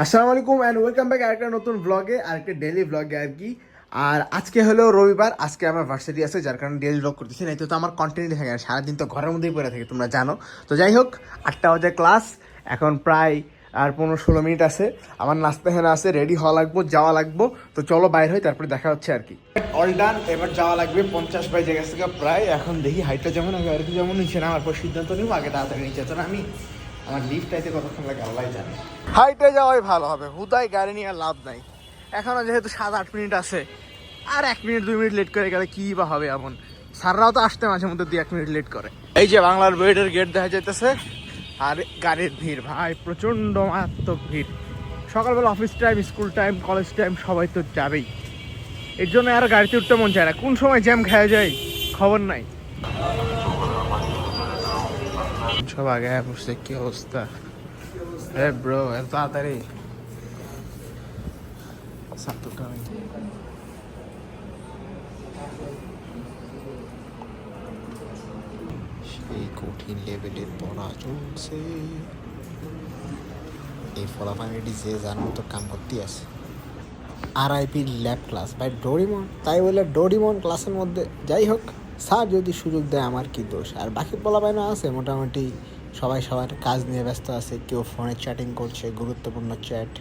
আসসালামু আলাইকুম and welcome back আরেকটা নতুন ব্লগে আরেকটা ডেলি ব্লগে আর কি। আর আজকে হলো রবিবার, আজকে আমার ভার্সিটি আছে, যার কারণে ডেলি ব্লগ করতেছি নাই তো আমার কন্টেন্ট থাকে না সারাদিন তো ঘরের মধ্যেই পড়ে থাকে, তোমরা জানো। তো যাই হোক, আটটা বাজে ক্লাস এখন প্রায় আর পনেরো ষোলো মিনিট আছে। আমার নাস্তা হেনা আছে রেডি হওয়া লাগবো, যাওয়া লাগবো। তো চলো বাইর হই, তারপরে দেখা হচ্ছে আর কি। অল ডান এবার যাওয়া লাগবে, পঞ্চাশ বাই জায়গা থেকে প্রায়। এখন দেখি হাইটটা যেমন আগে আর কি যেমন নিচ্ছে না আমার পর সিদ্ধান্ত নিব, আগে তাড়াতাড়ি নিচে। তো না, আমি আমার লিফট আইতে কতক্ষণ লাগে আল্লাহ জানে। হাইটে যাওয়াই ভালো হবে হুদাই গাড়ি নিয়ে লাভ নাই। এখনও যেহেতু সাত আট মিনিট আছে আর এক মিনিট দুই মিনিট লেট করে গেলে কি বা হবে এমন? স্যাররাও তো আসতে মাঝে মধ্যে দুই এক মিনিট লেট করে। এই যে বাংলার বেডের গেট দেখা যাইতেছে আর গাড়ির ভিড় ভাই প্রচণ্ড মারাত্মক ভিড়। সকালবেলা office time school time college time সবাই তো যাবেই। এর জন্য আর গাড়িতে উঠতে মন চায় না। কোন সময় জ্যাম খেয়ে যায়? খবর নাই। সব আগে বসছে কি অবস্থা? এ ব্রো এত তাড়াতাড়ি। সেই কঠিন লেভেলের পড়া চলছে। এই ফলাফানিটি যে যার মতো কাম করতে আছে। আর IP lab class by Doraemon তাই বলে ডোরিমন ক্লাসের মধ্যে, যাই হোক। স্যার যদি সুযোগ দেয় আমার কি দোষ? আর বাকি পোলাপাইনা আছে, মোটামুটি সবাই সবার কাজ নিয়ে ব্যস্ত আছে। কেউ ফোনে চ্যাটিং করছে, গুরুত্বপূর্ণ চ্যাট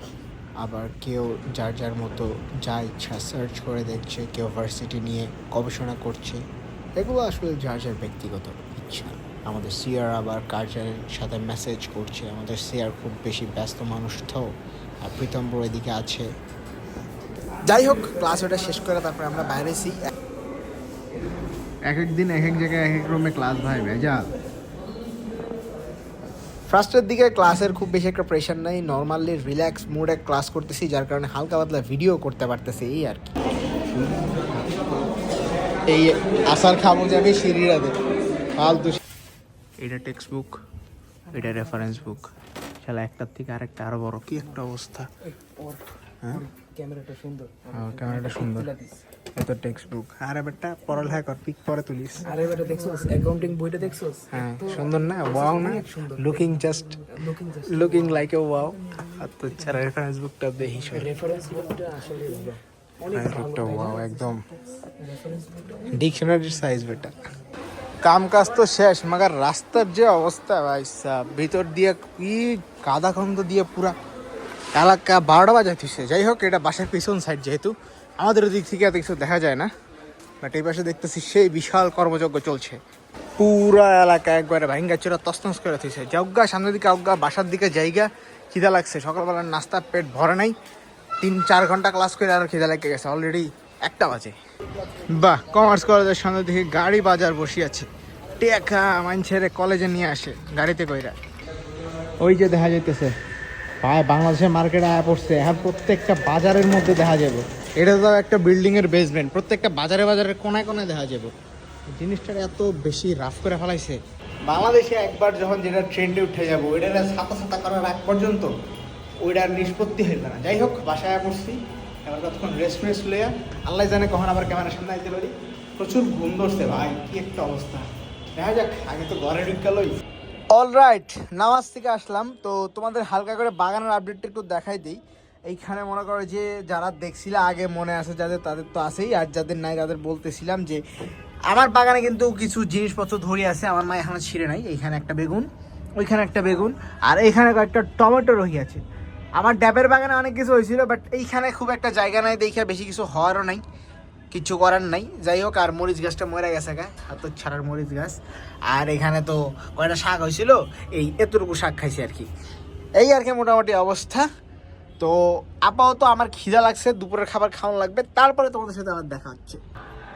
আবার কেউ যার যার মতো যা ইচ্ছা সার্চ করে দেখছে, কেউ ভার্সিটি নিয়ে গবেষণা করছে। এগুলো আসলে যার যার ব্যক্তিগত ইচ্ছা। আমাদের সিআর আবার কার্যালয়ের সাথে মেসেজ করছে। আমাদের সিয়ার খুব বেশি ব্যস্ত মানুষ তো, আর প্রীতম বড় এদিকে আছে। যাই হোক ক্লাস ওটা শেষ করে তারপরে আমরা বাইরেছি এক এক দিন এক এক জায়গায় এক এক রুমে ক্লাস ভাই ভেজাল। ফার্স্টের দিকে ক্লাসের খুব বেশি একটা প্রেশার নেই। নর্মালি রিল্যাক্স মুডে ক্লাস করতেছি যার কারণে হালকা পাতলা ভিডিও করতে পারতেছি এই আর কি। এই আসার খাব যাবে সিঁড়িরাতে ফালতু এটা টেক্সট বুক এটা রেফারেন্স বুক শালা একটার থেকে আরেকটা আরও বড়। কি একটা অবস্থা। ক্যামেরাটা সুন্দর। হ্যাঁ, ক্যামেরাটা সুন্দর। এত টেক্সট বুক আর পড়ালেখা কর পিক পরে তুলিস। আরে বেটা দেখছোস? অ্যাকাউন্টিং বইটা দেখছোস? হ্যাঁ সুন্দর না? ওয়াও না? Looking just looking just looking like a wow আর তো ছাড়া রেফারেন্স বুকটা দেখি রেফারেন্স বুকটা আসলে ওয়াও একদম। ডিকশনারির সাইজ বেটা। কাম কাজ তো শেষ মাগার রাস্তার যে অবস্থা ভাই ভিতর দিয়ে কি কাদা খন্দ দিয়ে পুরা এলাকা বারোটা বাজা থিসে যাই হোক, এটা বাসার পিছন সাইড যেহেতু। আমাদের দিক থেকে এত কিছু দেখা যায় না। বাট এই পাশে দেখতেছি সেই বিশাল কর্মযজ্ঞ চলছে। পুরা এলাকা একবারে ভাঙ্গা চোরা তসনস করে থিসে যজ্ঞা সামনের দিকে অজ্ঞা বাসার দিকে জায়গা খিদা লাগছে। সকালবেলার নাস্তা পেট ভরে নাই। তিন, চার ঘণ্টা ক্লাস করে আর খিদা লেগে গেছে। অলরেডি একটা বাজে। বাহ কমার্স কলেজের সামনে দিকে গাড়ি বাজার বসি আছে। টেকা মানছেরে কলেজে নিয়ে আসে, গাড়িতে কইরা। ওই যে দেখা যাইতেছে। ভাই, বাংলাদেশের মার্কেটে আয়া পড়ছে। এখন প্রত্যেকটা বাজারের মধ্যে দেখা যাবে। এটা তো একটা বিল্ডিং এর বেসমেন্ট প্রত্যেকটা বাজারে বাজারে কোনায় কোনায় দেখা যাবে। জিনিসটা এত বেশি রাফ করে ফেলাইছে। বাংলাদেশে একবার যখন যেটা ট্রেন্ডে উঠে যাব, ওইটার ছাতা ছাতা করার আগ পর্যন্ত ওইটার নিষ্পত্তি হইবে না। যাই হোক, বাসায় পড়ছি। এবার কতক্ষণ রেস্ট ফ্রেস্ট লইয়া, আল্লাহ জানে কখন আবার ক্যামেরার সামনে আইতে পারি। প্রচুর ঘুম ধরছে ভাই, কি একটা অবস্থা। দেখা যাক, আগে তো ঘরে ঢুকালই অল রাইট নামাজ থেকে আসলাম। তো তোমাদের হালকা করে বাগানের আপডেটটা একটু দেখাই দিই। এইখানে মনে করো যে, যারা দেখছিলে আগে, মনে আছে যাদের, তাদের তো আছেই। আর যাদের নাই, তাদের বলতেছিলাম যে, আমার বাগানে কিন্তু কিছু জিনিসপত্র ধরে আছে। আমার মা এখনও ছিঁড়ে নাই। এইখানে একটা বেগুন, ওইখানে একটা বেগুন, আর এইখানে কয়েকটা টমেটো রহি আছে আমার ড্যাবের বাগানে অনেক কিছু হয়েছিল বাট এইখানে খুব একটা জায়গা নাই দেখে বেশি কিছু হওয়ারও নাই। কিছু করার নাই। যাই হোক, আর মরিচ গাছটা মরে গেছে গা, হাত ছাড়ার মরিচ গাছ। আর এখানে তো কয়টা শাক হয়েছিল? এই এতটুকু শাক খাইছি আর কি। এই আর কি মোটামুটি অবস্থা। তো আপাতত আমার খিদা লাগছে, দুপুরের খাবার খাওয়ানো লাগবে। তারপরে তোমাদের সাথে আমার দেখা হচ্ছে।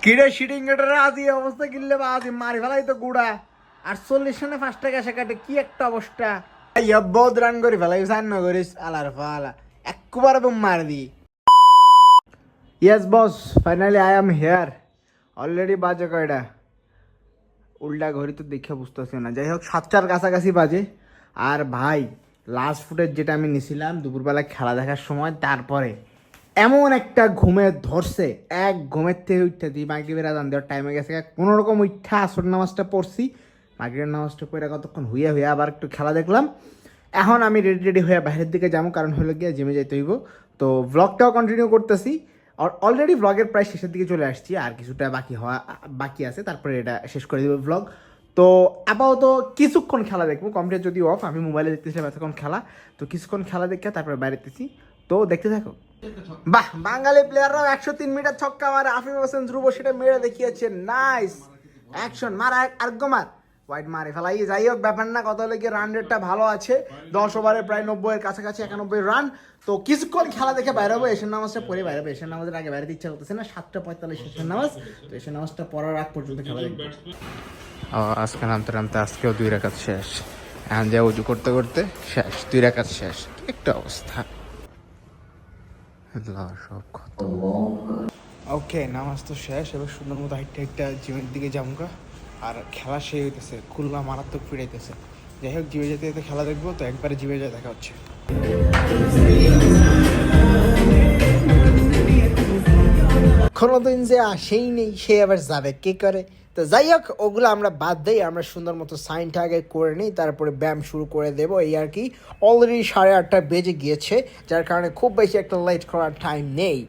কিরে শিটিং গেটার আদি অবস্থা কিনলে বা আদি মারি ফেলাই তো গুড়া। আর চল্লিশ সনে পাঁচ টাকা সে কাটে, কি একটা অবস্থা। বহুত রান করি ফেলাই সান্ন করিস, আলার ফালা। একবার মার দি yes boss finally I am here already বাজে কয়টা? উল্টা ঘড়ি তো দেখে বুঝতেছি না। যাই হোক, সাতটার কাছাকাছি বাজে। আর ভাই লাস্ট ফুটেজ যেটা আমি নিছিলাম দুপুরবেলা খেলা দেখার সময়, তারপরে এমন একটা ঘুমে ধরছে। এক ঘুমের থেকে উঠতে দিই। মাগরিবের আদান দেওয়ার টাইমে গেছে। কোনো রকম উঠা আসর নামাজটা পড়ছি। মাগরিবের নামাজটা পড়ে কতক্ষণ হুইয়া হুইয়া আবার একটু খেলা দেখলাম। এখন আমি রেডি রেডি হয়ে বাইরের দিকে যাব। কারণ হলো গিয়ে জিমে যাইতে হইব। তো ব্লগটাও কন্টিনিউ করতেছি। আর অলরেডি ব্লগের প্রায় শেষের দিকে চলে আসছি, আর কিছুটা বাকি হওয়া, বাকি আছে, তারপরে এটা শেষ করে দেবো ব্লগ তো আপাতত কিছুক্ষণ খেলা দেখব কম্পিউটার যদি অফ আমি মোবাইলে দেখতেছিলাম এতক্ষণ খেলা। তো কিছুক্ষণ খেলা দেখে, তারপরে বাইরেতেছি তো দেখতে থাকো। বাহ, বাঙালি প্লেয়াররাও একশো তিন মিটার ছক্কা মারে, আফিফ হোসেন ধ্রুব সেটা মেরে দেখিয়েছে। নাইস অ্যাকশন মার আরেক মার হোয়াইট মারে। ফেলাই যাই হোক ব্যাপার না কত হলে রান রেটটা ভালো আছে। দশ ওভারে প্রায় নব্বইয়ের কাছাকাছি একানব্বই রান তো কিছুক্ষণ খেলা দেখে বাইরে হব এশিয়ান নামাজটা পরে বাইরে হব। এশিয়ান নামাজের আগে বাইরে ইচ্ছা করতেছে না সাতটা পঁয়তাল্লিশ এশিয়ান নামাজ। তো এশিয়ান নামাজটা পড়ার আগ পর্যন্ত খেলা দেখব। আজকে নামতে নামতে আজকেও দুই রাকাত শেষ। এখন যা উজু করতে করতে শেষ দুই রাকাত শেষ। একটা অবস্থা। সব কত ওকে নামাজ তো শেষ। এবার সুন্দর মতো হাইটটা হাইটটা জিমের দিকে যামুকা আর খেলা সেই হইতেছে, খুলনা মারাত্মক ফিরাইতেছে যাই হোক, জিমে যেতে খেলা দেখব, তো একবারে জিমে যা দেখা হচ্ছে। কোনোদিন যে আসেই নেই, সে আবার যাবে কে করে? তো যাই হোক, ওগুলো আমরা বাদ দেই, আমরা সুন্দর মতো সাইনটা আগে করে নিই, তারপরে ব্যায়াম শুরু করে দেব। এই আর কি অলরেডি সাড়ে আটটা বেজে গিয়েছে, যার কারণে খুব বেশি একটা লেট করার টাইম নেই।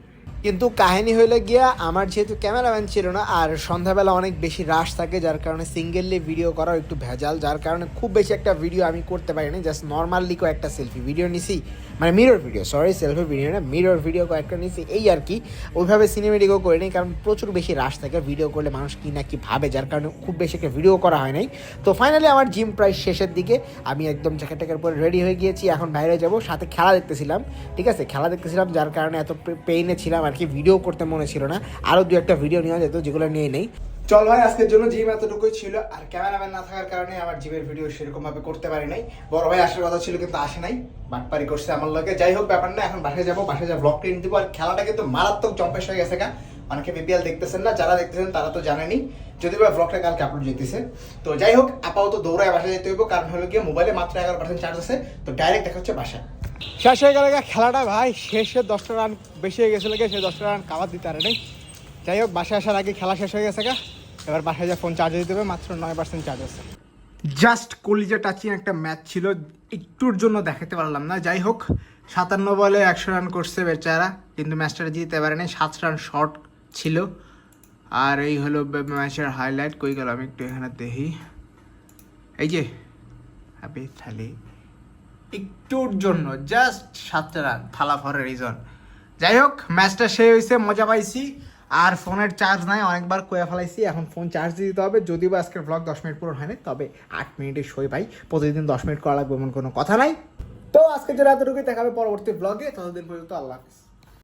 কিন্তু কাহিনী হইলে গিয়া আমার যেহেতু ক্যামেরাম্যান ছিল না, আর সন্ধ্যাবেলা অনেক বেশি রাশ থাকে, যার কারণে সিঙ্গেললি ভিডিও করা একটু ভেজাল, যার কারণে খুব বেশি একটা ভিডিও আমি করতে পারিনি জাস্ট নর্মালি কয়েকটা সেলফি ভিডিও নিছি মানে mirror video sorry selfie video না মিরর ভিডিও কয়েকটা নিছি, এই আর কি। ওইভাবে সিনেমেটিকও করে নিই কারণ প্রচুর বেশি রাশ থাকে ভিডিও করলে মানুষ কি না কি ভাবে, যার কারণে খুব বেশি একটা ভিডিও করা হয় নাই। তো ফাইনালি আমার জিম প্রায় শেষের দিকে, আমি একদম জ্যাকেট ট্যাকের পরে রেডি হয়ে গিয়েছি, এখন বাইরে যাব, সাথে খেলা দেখতেছিলাম, ঠিক আছে? খেলা দেখতেছিলাম, যার কারণে এত পেইনে ছিলাম, আর কি ভিডিও করতে মনে ছিল না। আরও দু একটা ভিডিও নেওয়া যেত, যেগুলো নিয়ে নেই। চল ভাই, আজকের জন্য জিম এতটুকুই ছিল। আর ক্যামেরাম্যান না থাকার কারণে আমার জিমের ভিডিও সেরকম ভাবে করতে পারি নাই। বড় ভাই আসার কথা ছিল, কিন্তু আসে নাই। বাটপারি করছে আমার লোকে যাই হোক ব্যাপার না এখন বাসায় যাব। বাসায় যা ব্লগ টেনে দিব। আর খেলাটা কিন্তু মারাত্মক চম্পেশ হয়ে গেছে অনেকে বিপিএল দেখতেছেন না, যারা দেখতেছেন তারা তো জানেনি যদি বা ব্লগটা কালকে আপলোড যেতেছে। তো যাই হোক, আপাতত দৌড়ায় বাসায় যেতে হইব। কারণ হলো গিয়ে মোবাইলে মাত্র এগারো পার্সেন্ট চার্জ আছে। তো ডাইরেক্ট দেখা হচ্ছে বাসায়। শেষ হয়ে গেল খেলাটা ভাই। শেষে দশটা রান বেশি হয়ে গেছিল গিয়ে সে দশটা রান কাবার দিতে পারে নাই যাই হোক, বাসায় আসার আগে খেলা শেষ হয়ে গেছে গা। এবার বাসায় যা ফোন চার্জে দিতে হবে মাত্র নয় পার্সেন্ট চার্জ আছে। জাস্ট কলিজা টাচিং একটা ম্যাচ ছিল, একটুর জন্য দেখাতে পারলাম না। যাই হোক, সাতান্ন বলে একশো রান করছে বেচারা, কিন্তু ম্যাচটা জিততে পারে নাই সাত রান শর্ট ছিল। আর এই হলো ম্যাচের হাইলাইট কই গেল আমি একটু এখানে দেখি। এই যে, আবে থালি। একটুর জন্য জাস্ট সাতটা রান, ফালা ফরের রিজন যাই হোক ম্যাচটা সে হয়েছে, মজা পাইছি। আর ফোনের চার্জ নাই, অনেকবার কয়ে ফেলাইছি। এখন ফোন চার্জ দিয়ে দিতে হবে। যদিও বা আজকের ব্লগ দশ মিনিট পুরো হয়নি, তবে আট মিনিটে সই পাই। প্রতিদিন দশ মিনিট করা লাগবে, এমন কোনো কথা নাই। তো আজকে যে রাতটুকুই দেখাবে পরবর্তী ব্লগে ততদিন পর্যন্ত আল্লাহ হাফিজ।